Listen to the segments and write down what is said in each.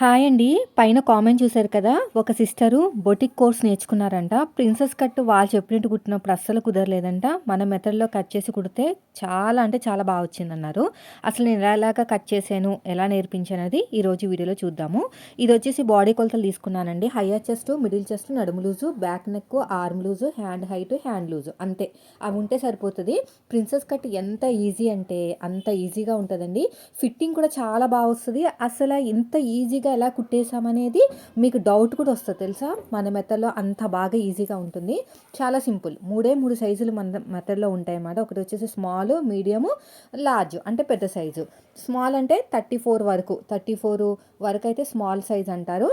Hi అండి. పైన comment చూశారు కదా ఒక సిస్టరు బొటిక్ కోర్స్ నేర్చుకున్నారంట. ప్రిన్సెస్ కట్ వాళ్ళు చెప్పినట్టు కుట్టినప్పుడు అస్సలు కుదరలేదంట. మన మెథడ్లో కట్ చేసి కుడితే చాలా అంటే చాలా బాగా వచ్చిందన్నారు. అసలు నేను ఎలాగా కట్ చేశాను ఎలా నేర్పించాను అది ఈరోజు వీడియోలో చూద్దాము. ఇది వచ్చేసి బాడీ కొలతలు తీసుకున్నానండి. హయ్యర్ చెస్ట్ మిడిల్ చెస్ట్ నడుము loose back neck arm loose hand height hand loose అంతే. అవి ఉంటే సరిపోతుంది. ప్రిన్సెస్ కట్ ఎంత ఈజీ అంటే అంత ఈజీగా ఉంటుందండి. ఫిట్టింగ్ కూడా చాలా బాగా వస్తుంది. అసలు ఇంత ఈజీగా ఎలా కుట్టేసామనేది మీకు డౌట్ కూడా వస్తుంది తెలుసా? మన మెథడ్లో అంత బాగా ఈజీగా ఉంటుంది. చాలా సింపుల్. మూడే మూడు సైజులు మన మెత్తల్లో ఉంటాయి అన్నమాట ఒకటి వచ్చేసి స్మాల్ మీడియము లార్జ్ అంటే పెద్ద సైజు. స్మాల్ అంటే థర్టీ ఫోర్ వరకు. థర్టీ ఫోర్ వరకు అయితే స్మాల్ సైజ్ అంటారు.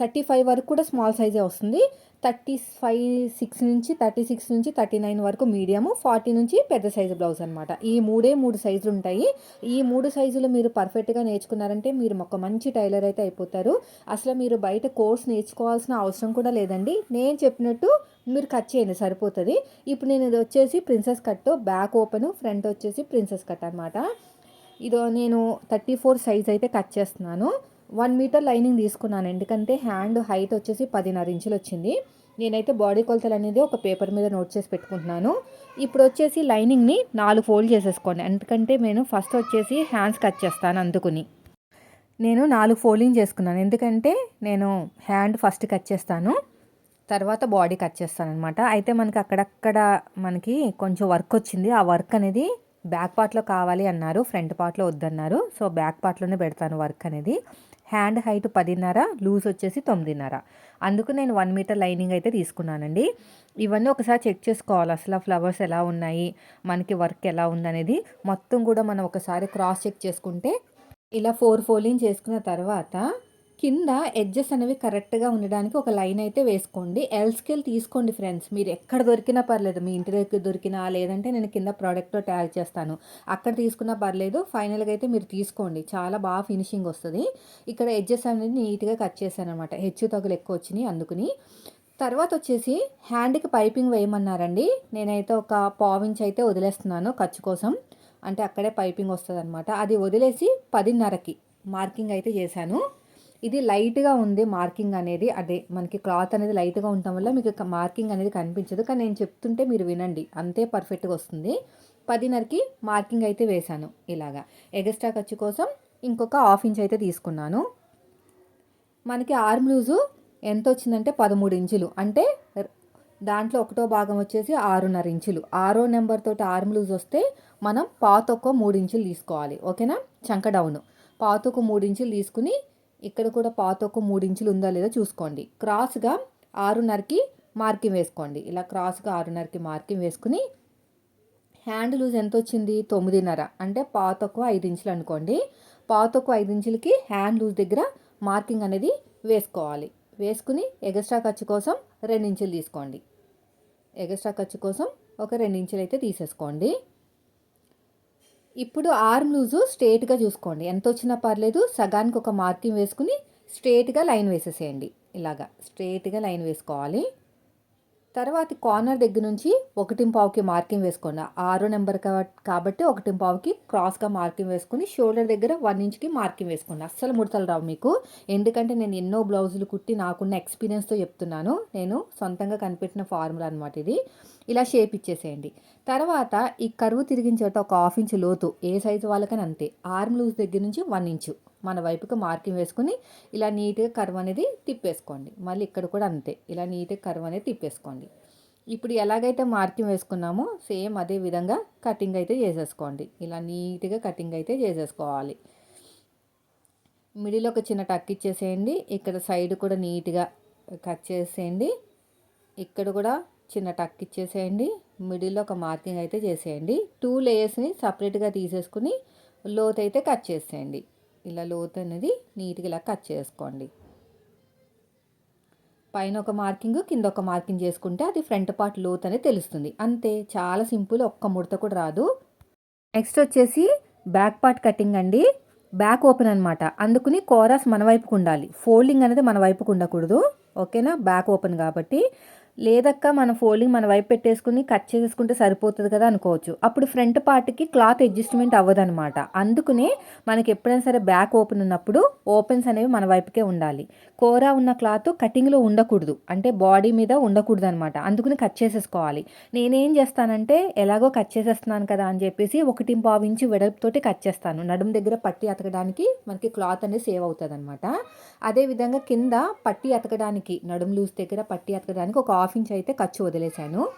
థర్టీ ఫైవ్ వరకు కూడా స్మాల్ సైజే వస్తుంది. థర్టీ ఫైవ్ సిక్స్ నుంచి థర్టీ సిక్స్ నుంచి థర్టీ నైన్ వరకు మీడియము ఫార్టీ నుంచి పెద్ద సైజు బ్లౌజ్ అనమాట ఈ మూడే మూడు సైజులు ఉంటాయి. ఈ మూడు సైజులు మీరు పర్ఫెక్ట్గా నేర్చుకున్నారంటే మీరు ఒక మంచి టైలర్ అయితే అయిపోతారు. అసలు మీరు బయట కోర్స్ నేర్చుకోవాల్సిన అవసరం కూడా లేదండి. నేను చెప్పినట్టు మీరు కట్ చేయండి సరిపోతుంది. ఇప్పుడు నేను ఇది వచ్చేసి princess cut back open front వచ్చేసి ప్రిన్సెస్ కట్ అనమాట ఇదో నేను థర్టీ ఫోర్ సైజ్ అయితే కట్ చేస్తున్నాను. వన్ మీటర్ లైనింగ్ తీసుకున్నాను. ఎందుకంటే హ్యాండ్ హైట్ వచ్చేసి పదిన్నర ఇంచులు వచ్చింది. నేనైతే బాడీ కొలతలు అనేది ఒక పేపర్ మీద నోట్ చేసి పెట్టుకుంటున్నాను. ఇప్పుడు వచ్చేసి లైనింగ్ని నాలుగు ఫోల్డ్ చేసేసుకోండి. ఎందుకంటే నేను ఫస్ట్ వచ్చేసి హ్యాండ్స్ కట్ చేస్తాను అందుకుని. నేను నాలుగు ఫోల్డింగ్ చేసుకున్నాను. ఎందుకంటే నేను హ్యాండ్ ఫస్ట్ కట్ చేస్తాను. తర్వాత బాడీ కట్ చేస్తాను అనమాట అయితే మనకి అక్కడక్కడ మనకి కొంచెం వర్క్ వచ్చింది. ఆ వర్క్ అనేది బ్యాక్ పార్ట్లో కావాలి అన్నారు. ఫ్రంట్ పార్ట్లో వద్దన్నారు. సో బ్యాక్ పార్ట్లోనే పెడతాను వర్క్ అనేది. హ్యాండ్ హైట్ పదిన్నర లూజ్ వచ్చేసి తొమ్మిదిన్నర. అందుకు నేను వన్ మీటర్ లైనింగ్ అయితే తీసుకున్నానండి. ఇవన్నీ ఒకసారి చెక్ చేసుకోవాలి. అసలు ఫ్లవర్స్ ఎలా ఉన్నాయి? మనకి వర్క్ ఎలా ఉందనేది మొత్తం కూడా మనం ఒకసారి క్రాస్ చెక్ చేసుకుంటే ఇలా ఫోర్ ఫోలింగ్ చేసుకున్న తర్వాత కింద ఎడ్జెస్ అనేవి కరెక్ట్గా ఉండడానికి ఒక లైన్ అయితే వేసుకోండి. ఎల్ స్కేల్ తీసుకోండి ఫ్రెండ్స్ మీరు ఎక్కడ దొరికినా పర్లేదు. మీ ఇంటి దగ్గర దొరికినా లేదంటే నేను కింద ప్రోడక్ట్లో ట్యాగ్ చేస్తాను. అక్కడ తీసుకున్నా పర్లేదు. ఫైనల్గా అయితే మీరు తీసుకోండి. చాలా బాగా ఫినిషింగ్ వస్తుంది. ఇక్కడ ఎడ్జెస్ అనేది నీట్గా కట్ చేశాను అనమాట హెచ్చు తగులు ఎక్కువ వచ్చినాయి అందుకుని. తర్వాత వచ్చేసి హ్యాండ్కి పైపింగ్ వేయమన్నారండి. నేనైతే ఒక పావించ్ అయితే వదిలేస్తున్నాను ఖర్చు కోసం. అంటే అక్కడే పైపింగ్ వస్తుంది అనమాట అది వదిలేసి పదిన్నరకి మార్కింగ్ అయితే చేశాను. ఇది లైట్గా ఉంది మార్కింగ్ అనేది. అదే మనకి క్లాత్ అనేది లైట్గా ఉండటం వల్ల మీకు మార్కింగ్ అనేది కనిపించదు. కానీ నేను చెప్తుంటే మీరు వినండి. అంతే పర్ఫెక్ట్గా వస్తుంది. పదిన్నరకి మార్కింగ్ అయితే వేశాను ఇలాగా. ఎగస్ట్రా ఖర్చు కోసం ఇంకొక హాఫ్ ఇంచ్ అయితే తీసుకున్నాను. మనకి ఆర్మ్ లూజు ఎంత వచ్చిందంటే పదమూడు ఇంచులు. అంటే దాంట్లో ఒకటో భాగం వచ్చేసి ఆరున్నర ఇంచులు. ఆరో నెంబర్ తోటి ఆర్మ్ లూజ్ వస్తే మనం పాతొక్క మూడు ఇంచులు తీసుకోవాలి. ఓకేనా? చంక డౌన్. పాతొక్క మూడు ఇంచులు తీసుకుని ఇక్కడ కూడా పాత ఒక మూడు ఇంచులు ఉందా లేదా చూసుకోండి. క్రాస్గా ఆరున్నరకి మార్కింగ్ వేసుకోండి. ఇలా క్రాస్గా ఆరున్నరకి మార్కింగ్ వేసుకుని హ్యాండ్ లూజ్ ఎంత వచ్చింది? తొమ్మిదిన్నర. అంటే పాత ఒక ఐదు ఇంచులు అనుకోండి. పాత ఒక ఐదు ఇంచులకి హ్యాండ్ లూజ్ దగ్గర మార్కింగ్ అనేది వేసుకోవాలి. వేసుకుని ఎగస్ట్రా ఖర్చు కోసం రెండు ఇంచులు తీసుకోండి. ఎగస్ట్రా ఖర్చు కోసం ఒక రెండు ఇంచులు అయితే తీసేసుకోండి. ఇప్పుడు ఆర్మ్ లూజు స్ట్రేట్గా చూసుకోండి. ఎంత వచ్చినా పర్లేదు సగానికి ఒక మార్కింగ్ వేసుకుని స్ట్రేట్గా లైన్ వేసేసేయండి. ఇలాగా స్ట్రేట్గా లైన్ వేసుకోవాలి. తర్వాత కార్నర్ దగ్గర నుంచి ఒకటి పావుకి మార్కింగ్ వేసుకోండి. ఆరో నెంబర్ కాబట్టి ఒకటి పావుకి క్రాస్గా మార్కింగ్ వేసుకుని షోల్డర్ దగ్గర వన్ ఇంచ్కి మార్కింగ్ వేసుకోండి. అస్సలు ముడతలు రావు మీకు. ఎందుకంటే నేను ఎన్నో బ్లౌజులు కుట్టి నాకున్న ఎక్స్పీరియన్స్తో చెప్తున్నాను. నేను సొంతంగా కనిపెట్టిన ఫార్ములా అనమాట ఇది. ఇలా షేప్ ఇచ్చేసేయండి. తర్వాత ఈ కరువు తిరిగిన చోట ఒక హాఫ్ ఇంచు లోతు ఏ సైజు వాళ్ళకని అంతే. ఆర్మ్ లూజ్ దగ్గర నుంచి వన్ ఇంచు మన వైపుకి మార్కింగ్ వేసుకుని ఇలా నీట్గా కర్వ్ అనేది తిప్పేసుకోండి. మళ్ళీ ఇక్కడ కూడా అంతే. ఇలా నీట్గా కర్వ్ అనేది తిప్పేసుకోండి. ఇప్పుడు ఎలాగైతే మార్కింగ్ వేసుకున్నామో సేమ్ అదే విధంగా కటింగ్ అయితే చేసేసుకోండి. ఇలా నీట్గా కటింగ్ అయితే చేసేసుకోవాలి. మిడిల్ ఒక చిన్న టక్ ఇచ్చేసేయండి. ఇక్కడ సైడ్ కూడా నీట్గా కట్ చేసేయండి. ఇక్కడ కూడా చిన్న టక్ ఇచ్చేసేయండి. మిడిల్లో ఒక మార్కింగ్ అయితే చేసేయండి. టూ లేయర్స్ని సపరేట్గా తీసేసుకుని లోత్ అయితే కట్ చేసేయండి. ఇలా లోతు అనేది నీట్గా ఇలా కట్ చేసుకోండి. పైన ఒక మార్కింగ్ కింద ఒక మార్కింగ్ చేసుకుంటే అది ఫ్రంట్ పార్ట్ లోత్ అనేది తెలుస్తుంది. అంతే చాలా సింపుల్ ఒక్క ముడత కూడా రాదు. నెక్స్ట్ వచ్చేసి బ్యాక్ పార్ట్ కటింగ్ అండి. బ్యాక్ ఓపెన్ అనమాట అందుకుని కోరాస్ మన వైపుకు ఉండాలి. ఫోల్డింగ్ అనేది మన వైపుకు ఉండకూడదు. ఓకేనా? బ్యాక్ ఓపెన్ కాబట్టి లేదక్క మన ఫోల్డింగ్ మన వైపు పెట్టేసుకుని కట్ చేసేసుకుంటే సరిపోతుంది కదా అనుకోవచ్చు. అప్పుడు ఫ్రంట్ పార్ట్కి క్లాత్ అడ్జస్ట్మెంట్ అవ్వదనమాట అందుకనే మనకి ఎప్పుడైనా సరే బ్యాక్ ఓపెన్ ఉన్నప్పుడు ఓపెన్స్ అనేవి మన వైపుకే ఉండాలి. కూర ఉన్న క్లాత్ కటింగ్లో ఉండకూడదు. అంటే బాడీ మీద ఉండకూడదు అనమాట అందుకని కట్ చేసేసుకోవాలి. నేనేం చేస్తానంటే ఎలాగో కట్ చేసేస్తున్నాను కదా అని చెప్పేసి ఒకటి పావు ఇంచు వెడల్పుతోటి కట్ చేస్తాను. నడుము దగ్గర పట్టి అతకడానికి మనకి క్లాత్ అనేది సేవ్ అవుతుంది అనమాట అదేవిధంగా కింద పట్టి అతకడానికి నడుము లూజ్ దగ్గర పట్టి అతకడానికి ఒక హాఫ్ ఇంచ్ అయితే ఖర్చు వదిలేశాను.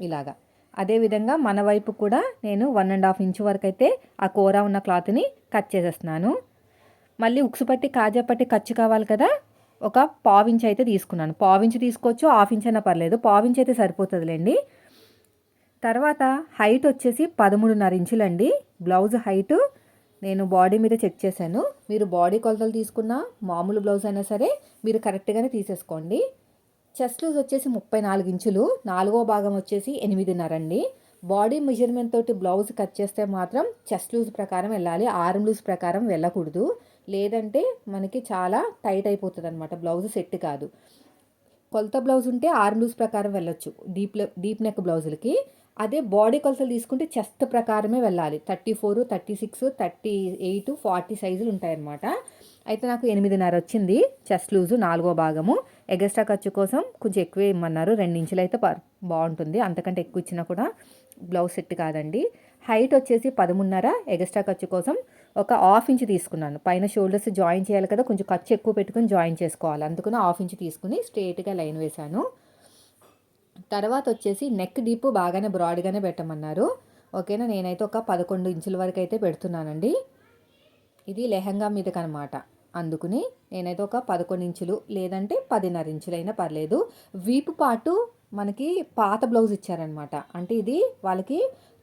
ఇలాగా. అదేవిధంగా మన వైపు కూడా నేను వన్ అండ్ హాఫ్ ఇంచ్ వరకు అయితే ఆ కూర ఉన్న క్లాత్ని కట్ చేసేస్తున్నాను. మళ్ళీ ఉక్సు పట్టి కాజా పట్టి ఖర్చు కావాలి కదా. ఒక పావించ్ అయితే తీసుకున్నాను. పావించ్ తీసుకోవచ్చు హాఫ్ ఇంచ్ అయినా పర్లేదు. పావించ్ అయితే సరిపోతుందిలేండి. తర్వాత హైట్ వచ్చేసి పదమూడున్నర ఇంచులండి. బ్లౌజ్ హైట్ నేను బాడీ మీద చెక్ చేశాను. మీరు బాడీ కొలతలు తీసుకున్న మామూలు బ్లౌజ్ అయినా సరే మీరు కరెక్ట్గానే తీసేసుకోండి. చెస్ట్ లూజ్ వచ్చేసి ముప్పై నాలుగు ఇంచులు. నాలుగో భాగం వచ్చేసి ఎనిమిదిన్నర అండి. బాడీ మెజర్మెంట్ తోటి బ్లౌజ్ కట్ చేస్తే మాత్రం చెస్ట్ లూజ్ ప్రకారం వెళ్ళాలి. ఆర్మ్ లూజ్ ప్రకారం వెళ్ళకూడదు. లేదంటే మనకి చాలా టైట్ అయిపోతుంది అనమాట బ్లౌజ్ సెట్ కాదు. కొలత బ్లౌజ్ ఉంటే ఆర్మ్ లూజ్ ప్రకారం వెళ్ళొచ్చు. డీప్ డీప్ నెక్ బ్లౌజులకి. అదే బాడీ కొలతలు తీసుకుంటే చెస్ట్ ప్రకారమే వెళ్ళాలి. Thirty four thirty six thirty eight forty సైజులు ఉంటాయన్నమాట. అయితే నాకు ఎనిమిదిన్నర వచ్చింది. చెస్ట్ లూజు నాలుగో భాగము. ఎగస్ట్రా ఖర్చు కోసం కొంచెం ఎక్కువ ఇమ్మన్నారు. రెండు ఇంచులు అయితే బాగుంటుంది. అంతకంటే ఎక్కువ ఇచ్చినా కూడా బ్లౌజ్ సెట్ కాదండి. హైట్ వచ్చేసి పదమూన్నర ఎగస్ట్రా ఖర్చు కోసం ఒక హాఫ్ ఇంచ్ తీసుకున్నాను. పైన షోల్డర్స్ జాయిన్ చేయాలి కదా కొంచెం ఖర్చు ఎక్కువ పెట్టుకుని జాయిన్ చేసుకోవాలి. అందుకని హాఫ్ ఇంచ్ తీసుకుని స్ట్రేట్గా లైన్ వేశాను. తర్వాత వచ్చేసి నెక్ డీప్ బాగానే బ్రాడ్గానే పెట్టమన్నారు. ఓకేనా? నేనైతే ఒక పదకొండు ఇంచుల వరకు అయితే పెడుతున్నానండి. ఇది లెహంగా మీదకనమాట అందుకుని నేనైతే ఒక పదకొండు ఇంచులు లేదంటే పదిన్నర ఇంచులైనా పర్లేదు. వీపు పాటు మనకి పాత బ్లౌజ్ ఇచ్చారనమాట అంటే ఇది వాళ్ళకి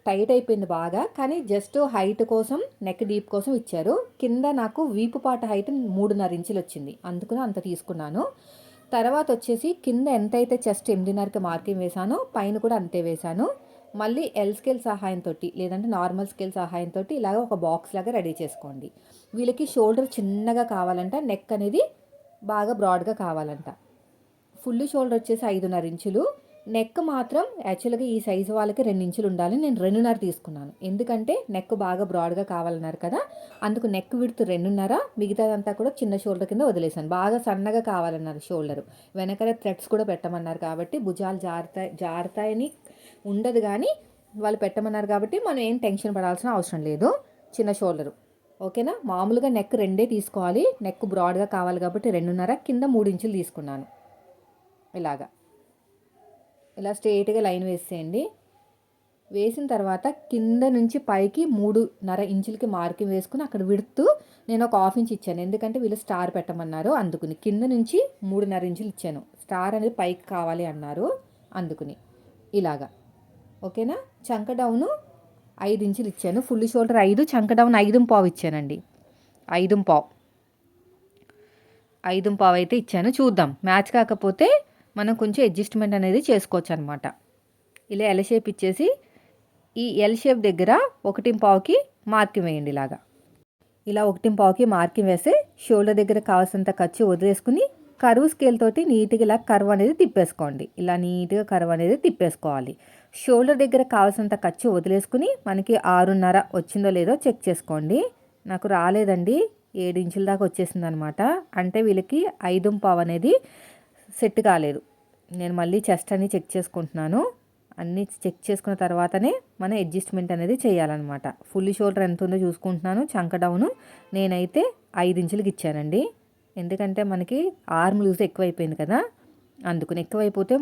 టైట్ అయిపోయింది బాగా కానీ జస్ట్ హైట్ కోసం నెక్ డీప్ కోసం ఇచ్చారు. కింద నాకు వీపు పాట హైట్ మూడున్నర ఇంచులు వచ్చింది. అందుకని అంత తీసుకున్నాను. తర్వాత వచ్చేసి కింద ఎంతైతే చెస్ట్ ఎనిమిదిన్నరకి మార్కింగ్ వేశానో పైన కూడా అంతే వేశాను. మళ్ళీ ఎల్ స్కేల్ సహాయంతో లేదంటే నార్మల్ స్కేల్ సహాయంతో ఇలాగ ఒక బాక్స్ లాగా రెడీ చేసుకోండి. వీళ్ళకి షోల్డర్ చిన్నగా కావాలంట నెక్ అనేది బాగా బ్రాడ్గా కావాలంట. ఫుల్ షోల్డర్ వచ్చేసి ఐదున్నర ఇంచులు. నెక్ మాత్రం యాక్చువల్గా ఈ సైజు వాళ్ళకి రెండు ఇంచులు ఉండాలి. నేను రెండున్నర తీసుకున్నాను. ఎందుకంటే నెక్ బాగా బ్రాడ్గా కావాలన్నారు కదా. అందుకు నెక్ విడుత రెండున్నర మిగతాదంతా కూడా చిన్న షోల్డర్ కింద వదిలేసాను బాగా సన్నగా కావాలన్నారు షోల్డర్. వెనకల థ్రెడ్స్ కూడా పెట్టమన్నారు కాబట్టి భుజాలు జారుతాయి జారుతాయని ఉండదు కానీ వాళ్ళు పెట్టమన్నారు కాబట్టి మనం ఏం టెన్షన్ పడాల్సిన అవసరం లేదు. చిన్న షోల్డరు. ఓకేనా? మామూలుగా నెక్ రెండే తీసుకోవాలి. నెక్ బ్రాడ్గా కావాలి కాబట్టి రెండున్నర కింద మూడు ఇంచులు తీసుకున్నాను. ఇలాగా. ఇలా స్ట్రైట్గా లైన్ వేసేయండి. వేసిన తర్వాత కింద నుంచి పైకి మూడున్నర ఇంచులకి మార్కింగ్ వేసుకుని అక్కడ విడుతూ నేను ఒక హాఫ్ ఇంచ్ ఇచ్చాను. ఎందుకంటే వీళ్ళు స్టార్ పెట్టమన్నారు అందుకుని. కింద నుంచి మూడున్నర ఇంచులు ఇచ్చాను. స్టార్ అనేది పైకి కావాలి అన్నారు అందుకుని. ఇలాగా. ఓకేనా? చంక డౌను ఐదు ఇంచులు ఇచ్చాను. ఫుల్ షోల్డర్ ఐదు చంక డౌన్ ఐదు పావు ఇచ్చానండి. ఐదు పావు. ఐదు పావు అయితే ఇచ్చాను. చూద్దాం. మ్యాచ్ కాకపోతే మనం కొంచెం అడ్జస్ట్మెంట్ అనేది చేసుకోవచ్చు అనమాట ఇలా ఎల్ షేప్ ఇచ్చేసి ఈ ఎల్ షేప్ దగ్గర ఒకటి పావుకి మార్కింగ్ వేయండి ఇలాగా. ఇలా ఒకటి పావుకి మార్కింగ్ వేస్తే షోల్డర్ దగ్గర కావాల్సినంత ఖర్చు వదిలేసుకుని కరువు స్కేల్ తోటి నీట్గా ఇలా కర్వ్ అనేది తిప్పేసుకోండి. ఇలా నీట్గా కర్వ్ అనేది తిప్పేసుకోవాలి. షోల్డర్ దగ్గర కావాల్సినంత ఖర్చు వదిలేసుకుని మనకి ఆరున్నర వచ్చిందో లేదో చెక్ చేసుకోండి. నాకు రాలేదండి. ఏడు ఇంచుల దాకా వచ్చేసింది అనమాట అంటే వీళ్ళకి ఐదు పావు అనేది సెట్ కాలేదు. నేను మళ్ళీ చెస్ట్ అని చెక్ చేసుకుంటున్నాను. అన్నీ చెక్ చేసుకున్న తర్వాతనే మనం అడ్జస్ట్మెంట్ అనేది చేయాలన్నమాట. ఫుల్ షోల్డర్ ఎంత ఉందో చూసుకుంటున్నాను. చంక డౌను. నేనైతే ఐదు ఇంచులకి ఇచ్చానండి. ఎందుకంటే మనకి ఆర్మ్ లూజ్ ఎక్కువైపోయింది కదా. అందుకుని ఎక్కువైపోతే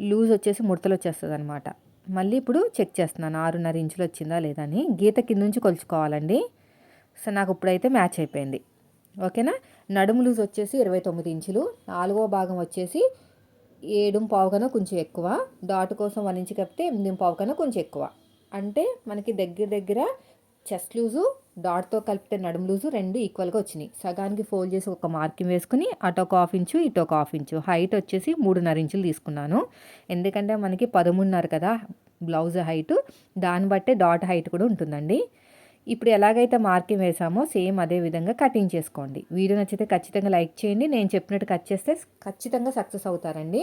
లూజ్ వచ్చేసి ముడతలు వచ్చేస్తుంది అనమాట మళ్ళీ ఇప్పుడు చెక్ చేస్తున్నాను. ఆరున్నర ఇంచులు వచ్చిందా లేదా అని. గీత కింద నుంచి కొలుచుకోవాలండి. సో నాకు ఇప్పుడైతే మ్యాచ్ అయిపోయింది. ఓకేనా? నడుము లూజ్ వచ్చేసి ఇరవై తొమ్మిది ఇంచులు నాలుగో భాగం వచ్చేసి ఏడు పావు కన్నా కొంచెం ఎక్కువ డాట్ కోసం వన్ ఇంచు కప్పితే ఎనిమిది పావు కన్నా కొంచెం ఎక్కువ. అంటే మనకి దగ్గర దగ్గర చెస్ట్ లూజు డాట్తో కలిపితే నడుము లూజు రెండు ఈక్వల్గా వచ్చినాయి. సగానికి ఫోల్డ్ చేసి ఒక మార్కింగ్ వేసుకుని అటు ఒక హాఫ్ ఇంచు ఇటు ఒక హాఫ్ ఇంచు. హైట్ వచ్చేసి మూడున్నర ఇంచులు తీసుకున్నాను. ఎందుకంటే మనకి పదమూడున్నర కదా బ్లౌజ్ హైటు దాన్ని బట్టే డాట్ హైట్ కూడా ఉంటుందండి. ఇప్పుడు ఎలాగైతే మార్కింగ్ వేసామో సేమ్ అదే విధంగా కటింగ్ చేసుకోండి. వీడియో నచ్చితే ఖచ్చితంగా లైక్ చేయండి. నేను చెప్పినట్టు కట్ చేస్తే ఖచ్చితంగా సక్సెస్ అవుతారండి.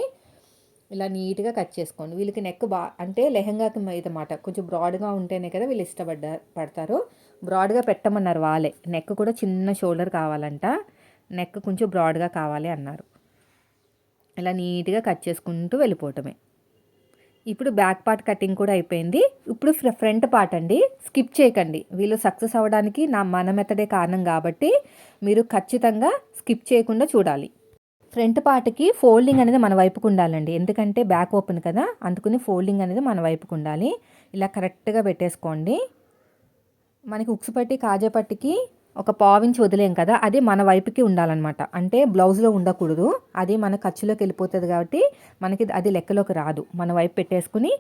ఇలా నీట్గా కట్ చేసుకోండి. వీళ్ళకి నెక్ బా అంటే లెహంగాకి ఇదన్నమాట మాట కొంచెం బ్రాడ్గా ఉంటేనే కదా వీళ్ళు ఇష్టపడ్డ పడతారు. బ్రాడ్గా పెట్టమన్నారు వాళ్ళే. నెక్ కూడా చిన్న షోల్డర్ కావాలంట. నెక్ కొంచెం బ్రాడ్గా కావాలి అన్నారు. ఇలా నీట్గా కట్ చేసుకుంటూ వెళ్ళిపోవటమే. ఇప్పుడు బ్యాక్ పార్ట్ కటింగ్ కూడా అయిపోయింది. ఇప్పుడు ఫ్రంట్ పార్ట్ అండి. స్కిప్ చేయకండి. వీళ్ళు సక్సెస్ అవ్వడానికి నా మన మెథడే కారణం కాబట్టి మీరు ఖచ్చితంగా స్కిప్ చేయకుండా చూడాలి. ఫ్రంట్ పార్ట్కి ఫోల్డింగ్ అనేది మన వైపుకు ఉండాలండి. ఎందుకంటే బ్యాక్ ఓపెన్ కదా. అందుకని ఫోల్డింగ్ అనేది మన వైపుకు ఉండాలి. ఇలా కరెక్ట్గా పెట్టేసుకోండి. మనకి ఉక్సు పట్టి కాజే పట్టికి ఒక పావించి వదిలేం కదా అది మన వైపుకి ఉండాలన్నమాట. అంటే బ్లౌజ్లో ఉండకూడదు అది మన ఖర్చులోకి వెళ్ళిపోతుంది కాబట్టి మనకి అది లెక్కలోకి రాదు. మన వైపు పెట్టేసుకుని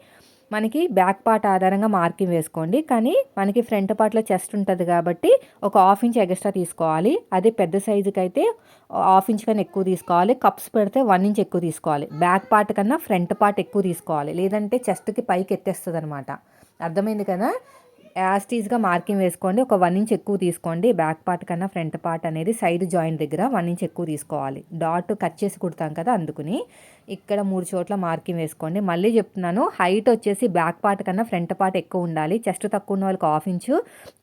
మనకి బ్యాక్ పార్ట్ ఆధారంగా మార్కింగ్ వేసుకోండి. కానీ మనకి ఫ్రంట్ పార్ట్లో చెస్ట్ ఉంటుంది కాబట్టి ఒక హాఫ్ ఇంచ్ ఎక్స్ట్రా తీసుకోవాలి. అదే పెద్ద సైజుకి అయితే హాఫ్ ఇంచ్ కన్నా ఎక్కువ తీసుకోవాలి. కప్స్ పెడితే వన్ ఇంచ్ ఎక్కువ తీసుకోవాలి. బ్యాక్ పార్ట్ కన్నా ఫ్రంట్ పార్ట్ ఎక్కువ తీసుకోవాలి. లేదంటే చెస్ట్కి పైకి ఎత్తేస్తుంది అనమాట అర్థమైంది కదా? యాస్టీస్గా మార్కింగ్ వేసుకోండి. ఒక వన్ ఇంచ్ ఎక్కువ తీసుకోండి. బ్యాక్ పార్ట్ కన్నా ఫ్రంట్ పార్ట్ అనేది సైడ్ జాయింట్ దగ్గర వన్ ఇంచ్ ఎక్కువ తీసుకోవాలి. డాట్ కట్ చేసి కుడతాం కదా అందుకుని ఇక్కడ మూడు చోట్ల మార్కింగ్ వేసుకోండి. మళ్ళీ చెప్తున్నాను హైట్ వచ్చేసి బ్యాక్ పార్ట్ కన్నా ఫ్రంట్ పార్ట్ ఎక్కువ ఉండాలి. చెస్ట్ తక్కువ ఉన్న వాళ్ళకి హాఫ్ ఇంచు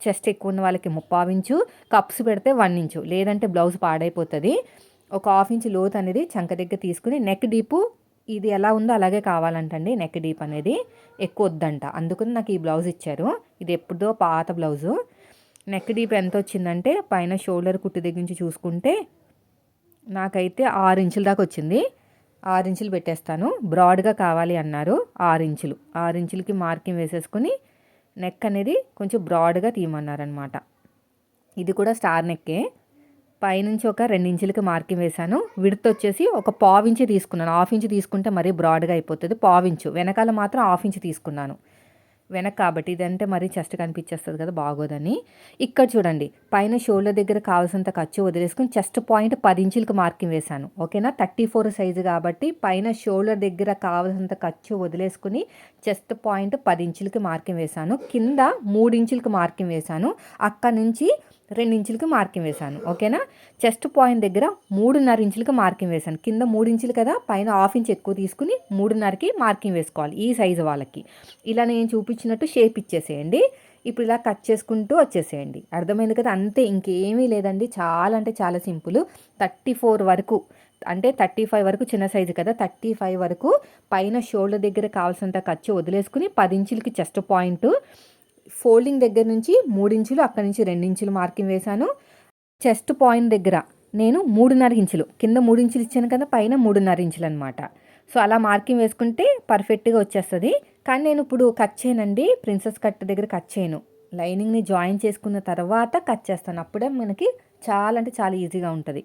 చెస్ట్ ఎక్కువ ఉన్న వాళ్ళకి ముప్పావు ఇంచు కప్స్ పెడితే వన్ ఇంచు లేదంటే బ్లౌజ్ పాడైపోతుంది. ఒక హాఫ్ ఇంచ్ లోత్ అనేది చంక దగ్గర తీసుకుని నెక్ డీపు ఇది ఎలా ఉందో అలాగే కావాలంటండి. నెక్ డీప్ అనేది ఎక్కువ వద్దంట. అందుకని నాకు ఈ బ్లౌజ్ ఇచ్చారు. ఇది ఎప్పుడో పాత బ్లౌజు. నెక్ డీప్ ఎంత వచ్చిందంటే పైన షోల్డర్ కుట్టు దగ్గర నుంచి చూసుకుంటే నాకైతే ఆరు ఇంచుల దాకా వచ్చింది. ఆరు ఇంచులు పెట్టేస్తాను. బ్రాడ్గా కావాలి అన్నారు ఆరు ఇంచులు. ఆరు ఇంచులకి మార్కింగ్ వేసేసుకుని నెక్ అనేది కొంచెం బ్రాడ్గా తీయమన్నారనమాట ఇది కూడా స్టార్ నెక్కే. పైనుంచి ఒక రెండు ఇంచులకి మార్కింగ్ వేశాను. విడత్ వచ్చేసి ఒక పావించి తీసుకున్నాను. హాఫ్ ఇంచు తీసుకుంటే మరీ బ్రాడ్గా అయిపోతుంది. పావించు. వెనకాల మాత్రం హాఫ్ ఇంచు తీసుకున్నాను. వెనక కాబట్టి ఇదంటే మరీ చెస్ట్ కనిపించేస్తుంది కదా బాగోదని. ఇక్కడ చూడండి పైన షోల్డర్ దగ్గర కావాల్సినంత ఖర్చు వదిలేసుకుని చెస్ట్ పాయింట్ పది ఇంచులకు మార్కింగ్ వేశాను ఓకేనా? థర్టీ ఫోర్ సైజు కాబట్టి పైన షోల్డర్ దగ్గర కావాల్సినంత ఖర్చు వదిలేసుకుని చెస్ట్ పాయింట్ పది ఇంచులకి మార్కింగ్ వేశాను కింద మూడు ఇంచులకి మార్కింగ్ వేశాను అక్కడ నుంచి రెండు ఇంచులకి మార్కింగ్ వేశాను ఓకేనా? చెస్ట్ పాయింట్ దగ్గర మూడున్నర ఇంచులకి మార్కింగ్ వేశాను. కింద మూడు ఇంచులు కదా పైన హాఫ్ ఇంచ్ ఎక్కువ తీసుకుని మూడున్నరకి మార్కింగ్ వేసుకోవాలి ఈ సైజు వాళ్ళకి. ఇలా నేను చూపించినట్టు షేప్ ఇచ్చేసేయండి. ఇప్పుడు ఇలా కట్ చేసుకుంటూ వచ్చేసేయండి. అర్థమైంది కదా? అంతే ఇంకేమీ లేదండి. చాలా అంటే చాలా సింపుల్. థర్టీ ఫోర్ వరకు అంటే థర్టీ ఫైవ్ వరకు చిన్న సైజు కదా థర్టీ ఫైవ్ వరకు పైన షోల్డర్ దగ్గర కావాల్సినంత ఖర్చు వదిలేసుకుని పది ఇంచులకి చెస్ట్ పాయింట్ ఫోల్డింగ్ దగ్గర నుంచి మూడించులు అక్కడి నుంచి రెండించులు మార్కింగ్ వేశాను. చెస్ట్ పాయింట్ దగ్గర నేను మూడున్నర ఇంచులు కింద మూడు ఇంచులు ఇచ్చాను కదా పైన మూడున్నర ఇంచులు అనమాట సో అలా మార్కింగ్ వేసుకుంటే పర్ఫెక్ట్గా వచ్చేస్తుంది. కానీ నేను ఇప్పుడు కట్ చేయనండి ప్రిన్సెస్ కట్ దగ్గర కట్ చేయను. లైనింగ్ని జాయిన్ చేసుకున్న తర్వాత కట్ చేస్తాను. అప్పుడే మనకి చాలా అంటే చాలా ఈజీగా ఉంటుంది.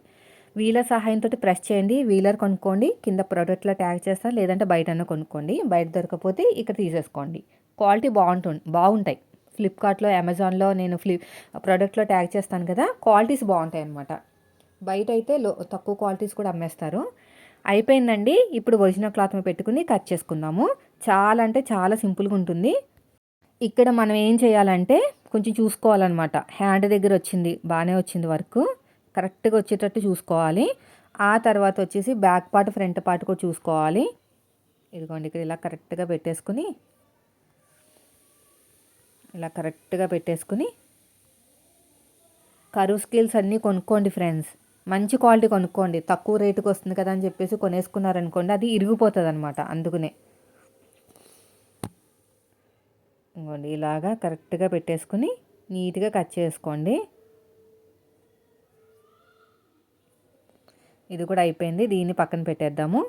వీలర్ సహాయంతో ప్రెస్ చేయండి వీలర్ కొనుక్కోండి కింద ప్రోడక్ట్లో ట్యాగ్ చేస్తాను లేదంటే బయటన్నా కొనుక్కోండి బయట దొరకపోతే ఇక్కడ తీసేసుకోండి. క్వాలిటీ బాగుంటుంది బాగుంటాయి. ఫ్లిప్కార్ట్లో అమెజాన్లో నేను ఫ్లిప్ ప్రోడక్ట్లో ట్యాగ్ చేస్తాను కదా క్వాలిటీస్ బాగుంటాయి అనమాట బయట అయితే లో తక్కువ క్వాలిటీస్ కూడా అమ్మేస్తారు. అయిపోయిందండి ఇప్పుడు ఒరిజినల్ క్లాత్ మీద పెట్టుకుని కట్ చేసుకుందాము. చాలా అంటే చాలా సింపుల్గా ఉంటుంది. ఇక్కడ మనం ఏం చేయాలంటే కొంచెం చూసుకోవాలన్నమాట. హ్యాండ్ దగ్గర వచ్చింది బాగానే వచ్చింది వర్క్ కరెక్ట్గా వచ్చేటట్టు చూసుకోవాలి. ఆ తర్వాత వచ్చేసి బ్యాక్ పార్ట్ ఫ్రంట్ పార్ట్ కూడా చూసుకోవాలి. ఇదిగోండి ఇక్కడ ఇలా కరెక్ట్గా పెట్టేసుకుని ఇలా కరెక్ట్గా పెట్టేసుకుని కరువు స్కిల్స్ అన్నీ కొనుక్కోండి ఫ్రెండ్స్. మంచి క్వాలిటీ కొనుక్కోండి. తక్కువ రేటుకి వస్తుంది కదా అని చెప్పేసి కొనేసుకున్నారనుకోండి అది ఇరిగిపోతుంది అనమాట అందుకనే. ఇంకోండి ఇలాగా కరెక్ట్గా పెట్టేసుకుని నీట్గా కట్ చేసుకోండి. ఇది కూడా అయిపోయింది. దీన్ని పక్కన పెట్టేద్దాము.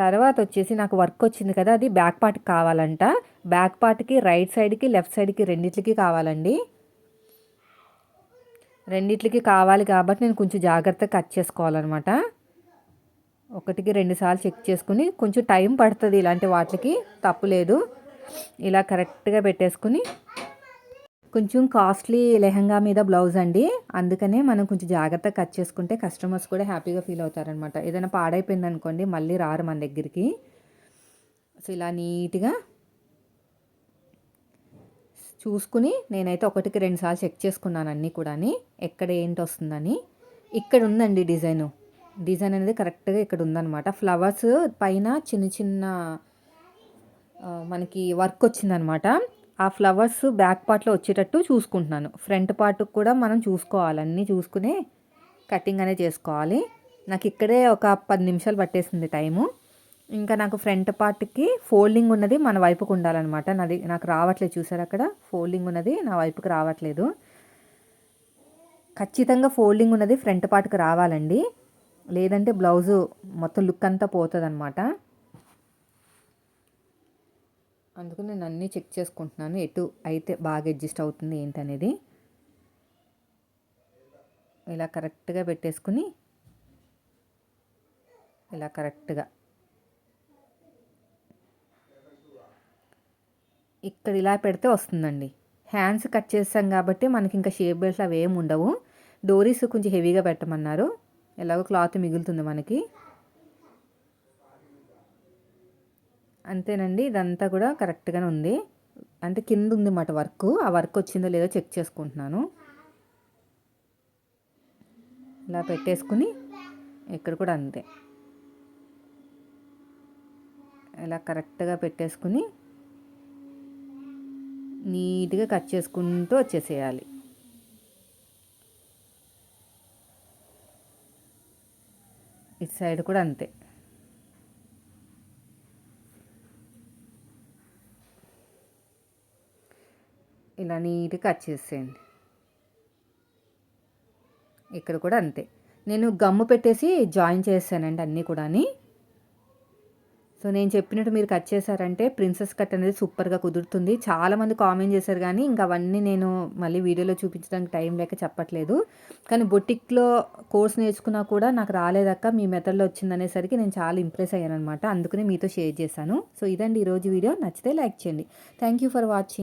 తర్వాత వచ్చేసి నాకు వర్క్ వచ్చింది కదా అది బ్యాక్ పార్ట్కి కావాలంట. బ్యాక్ పార్ట్కి రైట్ సైడ్కి లెఫ్ట్ సైడ్కి రెండిట్లకి కావాలండి. రెండిట్లకి కావాలి కాబట్టి నేను కొంచెం జాగ్రత్తగా కట్ చేసుకోవాలన్నమాట. ఒకటికి రెండుసార్లు చెక్ చేసుకుని కొంచెం టైం పడుతుంది ఇలాంటి వాటికి తప్పులేదు ఇలా కరెక్ట్గా పెట్టేసుకుని కొంచెం కాస్ట్లీ లెహంగా మీద బ్లౌజ్ అండి. అందుకనే మనం కొంచెం జాగ్రత్తగా కట్ చేసుకుంటే కస్టమర్స్ కూడా హ్యాపీగా ఫీల్ అవుతారనమాట ఏదైనా పాడైపోయింది అనుకోండి మళ్ళీ రారు మన దగ్గరికి. సో ఇలా నీట్గా చూసుకుని నేనైతే ఒకటికి రెండు సార్లు చెక్ చేసుకున్నాను అన్నీ కూడా ఎక్కడ ఏంటి వస్తుందని. ఇక్కడ ఉందండి డిజైను. డిజైన్ అనేది కరెక్ట్గా ఇక్కడ ఉందన్నమాట. ఫ్లవర్స్ పైన చిన్న చిన్న మనకి వర్క్ వచ్చిందనమాట ఆ ఫ్లవర్స్ బ్యాక్ పార్ట్లో వచ్చేటట్టు చూసుకుంటున్నాను. ఫ్రంట్ పార్ట్ కూడా మనం చూసుకోవాలి. అన్నీ చూసుకునే కటింగ్ అనేది చేసుకోవాలి. నాకు ఇక్కడే ఒక పది నిమిషాలు పట్టేసింది టైము. ఇంకా నాకు ఫ్రంట్ పార్ట్కి ఫోల్డింగ్ ఉన్నది మన వైపుకు ఉండాలన్నమాట. నాది నాకు రావట్లేదు. చూసారు అక్కడ? ఫోల్డింగ్ ఉన్నది. నా వైపుకి రావట్లేదు. ఖచ్చితంగా ఫోల్డింగ్ ఉన్నది ఫ్రంట్ పార్ట్కి రావాలండి. లేదంటే బ్లౌజు మొత్తం లుక్ అంతా పోతుంది అనమాట అందుకు నేను అన్నీ చెక్ చేసుకుంటున్నాను. ఎటు అయితే బాగా అడ్జస్ట్ అవుతుంది ఏంటనేది. ఇలా కరెక్ట్గా పెట్టేసుకుని ఇలా కరెక్ట్గా. ఇక్కడ ఇలా పెడితే వస్తుందండి. హ్యాండ్స్ కట్ చేస్తాం కాబట్టి మనకి ఇంకా షేప్ బెల్ట్స్ అవి ఏమి ఉండవు. డోరీస్ కొంచెం హెవీగా పెట్టమన్నారు. ఎలాగో క్లాత్ మిగులుతుంది మనకి. అంతేనండి. ఇదంతా కూడా కరెక్ట్గానే ఉంది. అంటే కింద ఉంది మాట వర్క్. ఆ వర్క్ వచ్చిందో లేదో చెక్ చేసుకుంటున్నాను. ఇలా పెట్టేసుకుని ఇక్కడ కూడా అంతే. ఇలా కరెక్ట్గా పెట్టేసుకుని నీట్గా కట్ చేసుకుంటూ వచ్చేసేయాలి. ఇటు సైడ్ కూడా అంతే. ఇలా నీట్గా కట్ చేసేయండి. ఇక్కడ కూడా అంతే. నేను గమ్ము పెట్టేసి జాయిన్ చేశానండి అన్నీ కూడాని. సో నేను చెప్పినట్టు మీరు కట్ చేశారంటే ప్రిన్సెస్ కట్ అనేది సూపర్గా కుదురుతుంది. చాలామంది కామెంట్ చేశారు కానీ ఇంకా అవన్నీ నేను మళ్ళీ వీడియోలో చూపించడానికి టైం లేక చెప్పట్లేదు. కానీ బొటిక్లో కోర్స్ నేర్చుకున్నా కూడా నాకు రాలేదక్క మీ మెథడ్లో వచ్చిందనేసరికి నేను చాలా ఇంప్రెస్ అయ్యాను అనమాట అందుకనే మీతో షేర్ చేశాను. సో ఇదండి ఈరోజు వీడియో. నచ్చితే లైక్ చేయండి. Thank you for watching.